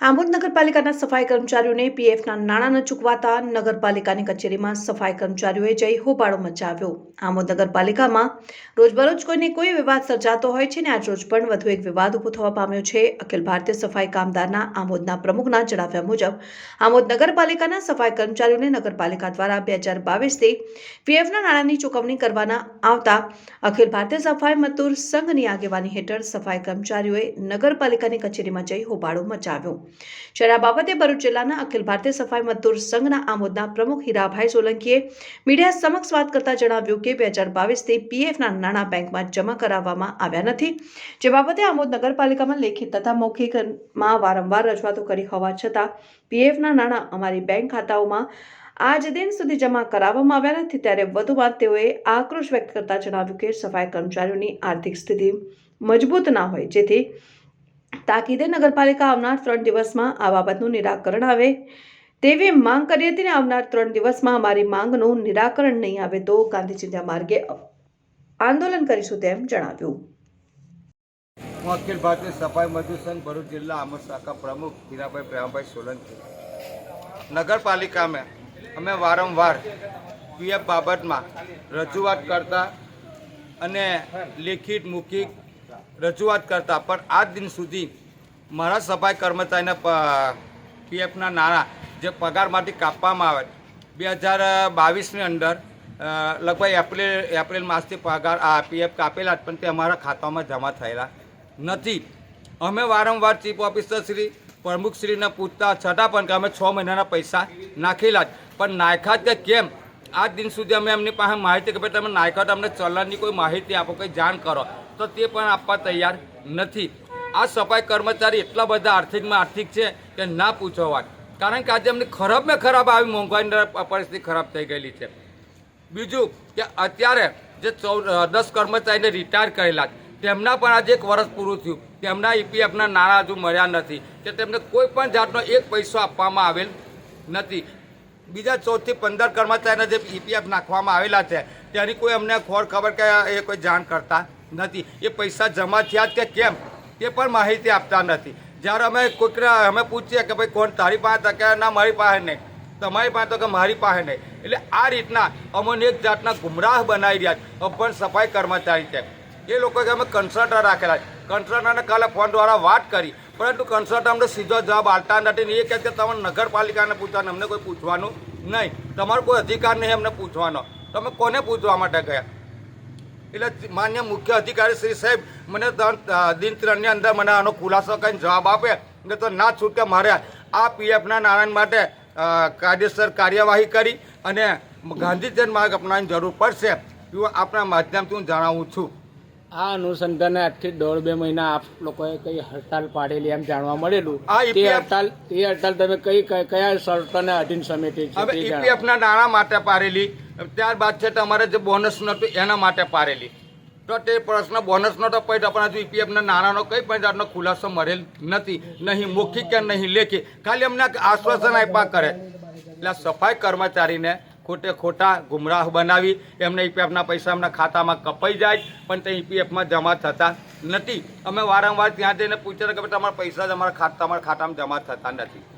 આમોદ નગરપાલિકાના સફાઈ કર્મચારીઓને પીએફના નાણાં ન ચૂકવાતા નગરપાલિકાની કચેરીમાં સફાઈ કર્મચારીઓએ જઈ હોબાળો મચાવ્યો. આમોદ નગરપાલિકામાં રોજબરોજ કોઈને કોઈ વિવાદ સર્જાતો હોય છે ને આજ રોજ પણ વધુ એક વિવાદ ઊભો થવા પામ્યો છે. અખિલ ભારતીય સફાઈ કામદારના આમોદના પ્રમુખના જણાવ્યા મુજબ, આમોદ નગરપાલિકાના સફાઈ કર્મચારીઓને નગરપાલિકા દ્વારા બે હજાર બાવીસથી પીએફના નાણાંની ચૂકવણી કરવાના આવતા અખિલ ભારતીય સફાઈ મજદૂર સંઘની આગેવાની હેઠળ સફાઈ કર્મચારીઓએ નગરપાલિકાની કચેરીમાં જઈ હોબાળો મચાવ્યો. જ્યારે આ બાબતે ભરૂચ જિલ્લાના અખિલ ભારતીય સફાઈ મજદૂર સંઘના આમોદના પ્રમુખ હીરાભાઈ સોલંકીએ મીડિયા સમક્ષ વાત કરતા જણાવ્યું કે બે હજાર બાવીસથી પીએફના નાણાં બેંકમાં જમા કરાવવામાં આવ્યા નથી, જે બાબતે આમોદ નગરપાલિકામાં લેખિત તથા મૌખિકમાં વારંવાર રજૂઆતો કરી હોવા છતાં પીએફના નાણાં અમારી બેંક ખાતાઓમાં આજ દિન સુધી જમા કરાવવામાં આવ્યા નથી. ત્યારે વધુમાં તેઓએ આક્રોશ વ્યક્ત કરતા જણાવ્યું કે સફાઈ કર્મચારીઓની આર્થિક સ્થિતિ મજબૂત ના હોય, જેથી તાકીદે નગરપાલિકા આવનાર ત્રણ દિવસમાં આ બાબતનું નિરાકરણ આવે. તેવી માંગ કરી હતી ને આવનાર ત્રણ દિવસમાં અમારી માંગનું નિરાકરણ નહીં આવે તો ગાંધી માર્ગે આંદોલન કરીશું તેમ જણાવ્યું. હું અખિલ ભારતીય સફાઈ મજદૂર સંઘ ભરૂચ જિલ્લા અમર શાખા પ્રમુખ હીરાભાઈ પ્રેમભાઈ સોલંકી. નગરપાલિકામાં અમે વારંવાર પીએફ બાબતમાં રજૂઆત કરતા અને લેખિત મૌખિક રજૂઆત કરતા, પણ આજ દિન સુધી મારા સફાઈ કર્મચારીના પીએફના નાણાં જે પગારમાંથી કાપવામાં આવે, બે હજાર બાવીસની અંદર લગભગ એપ્રિલ એપ્રિલ માસથી પગાર, આ પીએફ કાપેલા પણ તે અમારા ખાતામાં જમા થયેલા નથી. અમે વારંવાર ચીફ ઓફિસર શ્રી પ્રમુખશ્રીને પૂછતા, છતાં પણ કે અમે છ મહિનાના પૈસા નાખેલા જ. પણ નાખ્યા કે કેમ? આજ દિન સુધી અમે એમની પાસે માહિતી કે ભાઈ તમે નાખ્યા તો અમને ચલણની કોઈ માહિતી આપો, કંઈ જાણ કરો. તો તે પણ આપવા તૈયાર નથી. આ સફાઈ કર્મચારી એટલા બધા આર્થિકમાં આર્થિક છે કે ના પૂછો વાત. કારણ કે આજે અમને ખરાબમાં ખરાબ આવી મોંઘવારીની પરિસ્થિતિ ખરાબ થઈ ગયેલી છે. બીજું કે અત્યારે જે ચૌદ દસ કર્મચારીને રિટાયર કરેલા તેમના પણ આજે એક વર્ષ પૂરું થયું તેમના ઈપીએફના નાણાં હજુ મળ્યા નથી, કે તેમને કોઈ પણ જાતનો એક પૈસો આપવામાં આવેલ નથી. બીજા ચૌદથી પંદર કર્મચારીના જે ઈપીએફ નાખવામાં આવેલા છે, તેની કોઈ અમને ખોર ખબર કે એ કોઈ જાણ કરતા નથી. એ પૈસા જમા થયા કે કેમ? તે પણ માહિતી આપતા નથી. જ્યારે અમે કોઈકને અમે પૂછીએ કે ભાઈ, કોણ તારી પાસે કે, ના, મારી પાસે નહીં. તમારી પાસે તો કે મારી પાસે નહીં. એટલે આ રીતના અમને એક જાતના ગુમરાહ બનાવી રહ્યા છે. અભણ સફાઈ કર્મચારી છે. એ લોકો કે અમે કન્સલ્ટર રાખેલા છે. કન્સલ્ટરને કાલે ફોન દ્વારા વાત કરી. પરંતુ કન્સલ્ટર અમને સીધો જવાબ આપતા નથી એ કહે કે તમે નગરપાલિકાને પૂછવાનું, અમને કોઈ પૂછવાનું નહીં. તમારો કોઈ અધિકાર નહીં અમને પૂછવાનો. તમે કોને પૂછવા માટે ગયા? એટલે માન્ય મુખ્ય અધિકારી શ્રી સાહેબ મને દિન ત્રણની અંદર મને આનો ખુલાસો કરીને જવાબ આપે. ને તો ના છૂટકે મારે આ પીએફના નાણાં માટે કાયદેસર કાર્યવાહી કરી અને ગાંધીજન માર્ગ અપનાવવાની જરૂર પડશે. એવું આપણા માધ્યમથી હું જણાવું છું. આ અનુસંધાને આજથી દોઢ બે મહિના આપ લોકોએ કઈ હડતાલ પાડેલી એમ જાણવા મળેલું. તે હડતાલ તે હડતાલ તમે કઈ કયા શરતોને અધીન સમિતિ છે હવે. ઈપીએફના નાણાં માટે પાડેલી. ત્યારબાદ છે તમારે જે બોનસ નહોતું એના માટે પાડેલી. તો તે પ્રશ્ન બોનસ તો પૈસા પણ હજુ ઈપીએફના નાણાંનો કંઈ પણ જાતનો ખુલાસો મળેલ નથી. નહીં મુખી કે નહીં લેખી. ખાલી અમને આશ્વાસન આપ્યા કરે. એટલે સફાઈ કર્મચારીને ખોટે ખોટા ગુમરાહ બનાવી, એમને ઈપીએફના પૈસા એમના ખાતામાં કપાઈ જાય, પણ તે ઈપીએફમાં જમા થતા નથી. અમે વારંવાર ત્યાં જઈને પૂછ્યા કે તમારા પૈસા જ અમારા ખાતા તમારા ખાતામાં જમા થતા નથી.